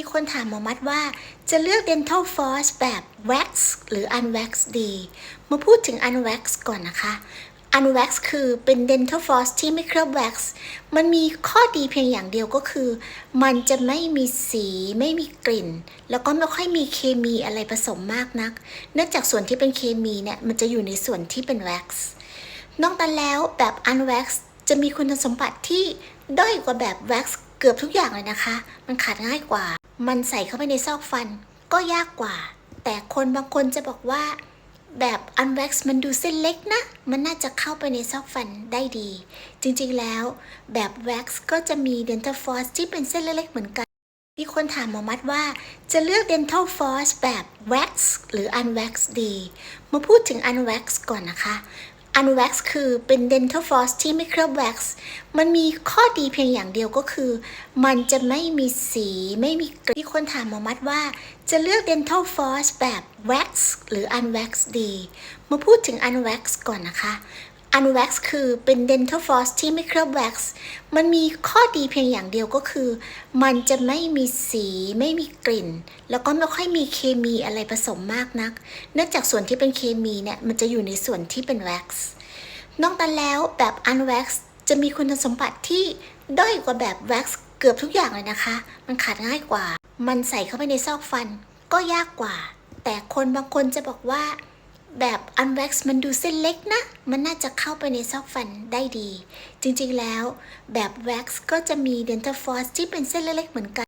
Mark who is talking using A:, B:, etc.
A: มีคนถามหมอมัดว่าจะเลือก dental floss แบบ wax หรือ unwax ดี มาพูดถึง unwax ก่อนนะคะ unwax คือเป็น dental floss ที่ไม่เคลือบ wax มันมีข้อดีเพียงอย่างเดียวก็คือ มันจะไม่มีสีไม่มีกลิ่น แล้วก็ไม่ค่อยมีเคมีอะไรผสมมากนัก เนื่องจากส่วนที่เป็นเคมีเนี่ยมันจะอยู่ในส่วนที่เป็น wax นอกจากแล้วแบบ unwax จะมีคุณสมบัติที่ด้อยกว่าแบบ wax เกือบทุกอย่างเลยนะคะ มันขาดง่ายกว่า มันใส่เข้าไปในซอกฟันก็ยากกว่า แต่คนบางคนจะบอกว่า แบบ unwax มันดูเส้นเล็กนะ มันน่าจะเข้าไปในซอกฟันได้ดี จริงๆแล้ว แบบ wax ก็จะมี dental floss ที่เป็นเส้นเล็กๆเหมือนกันมีคนถามหมอมัดว่าจะเลือก dental floss แบบ wax หรือ unwax ดี มาพูดถึง unwax ก่อนนะคะ อนแว็กซ์คือเป็น dental floss ที่ไม่เคลือบเว็กซ์มันมีข้อดีเพียงอย่างเดียวก็คือ มันจะไม่มีสีไม่มีกลิ่นมีคนถามหมอมัดว่า จะเลือก dental floss แบบ wax หรืออันเว็กซ์ดี มาพูดถึงอันเว็กซ์ก่อนนะคะ unwax คือเป็น dental floss ที่ไม่เคลือบ wax มันมีข้อดีเพียงอย่างเดียวก็คือ มันจะไม่มีสีไม่มีกลิ่น แล้วก็ไม่ค่อยมีเคมีอะไรผสมมากนัก เนื่องจากส่วนที่เป็นเคมีเนี่ย มันจะอยู่ในส่วนที่เป็น wax นอกจากแล้วแบบ unwax จะมีคุณสมบัติที่ด้อยกว่าแบบ wax เกือบทุกอย่างเลยนะคะ มันขาดง่ายกว่า มันใส่เข้าไปในซอกฟันก็ยากกว่า แต่คนบางคนจะบอกว่า แบบอันเว็กซ์มันดูเส้นเล็กนะ มันน่าจะเข้าไปในซอกฟันได้ดี จริงๆแล้วแบบแว็กซ์ก็จะมีเดนทัลฟอสที่เป็นเส้นเล็กๆเหมือนกัน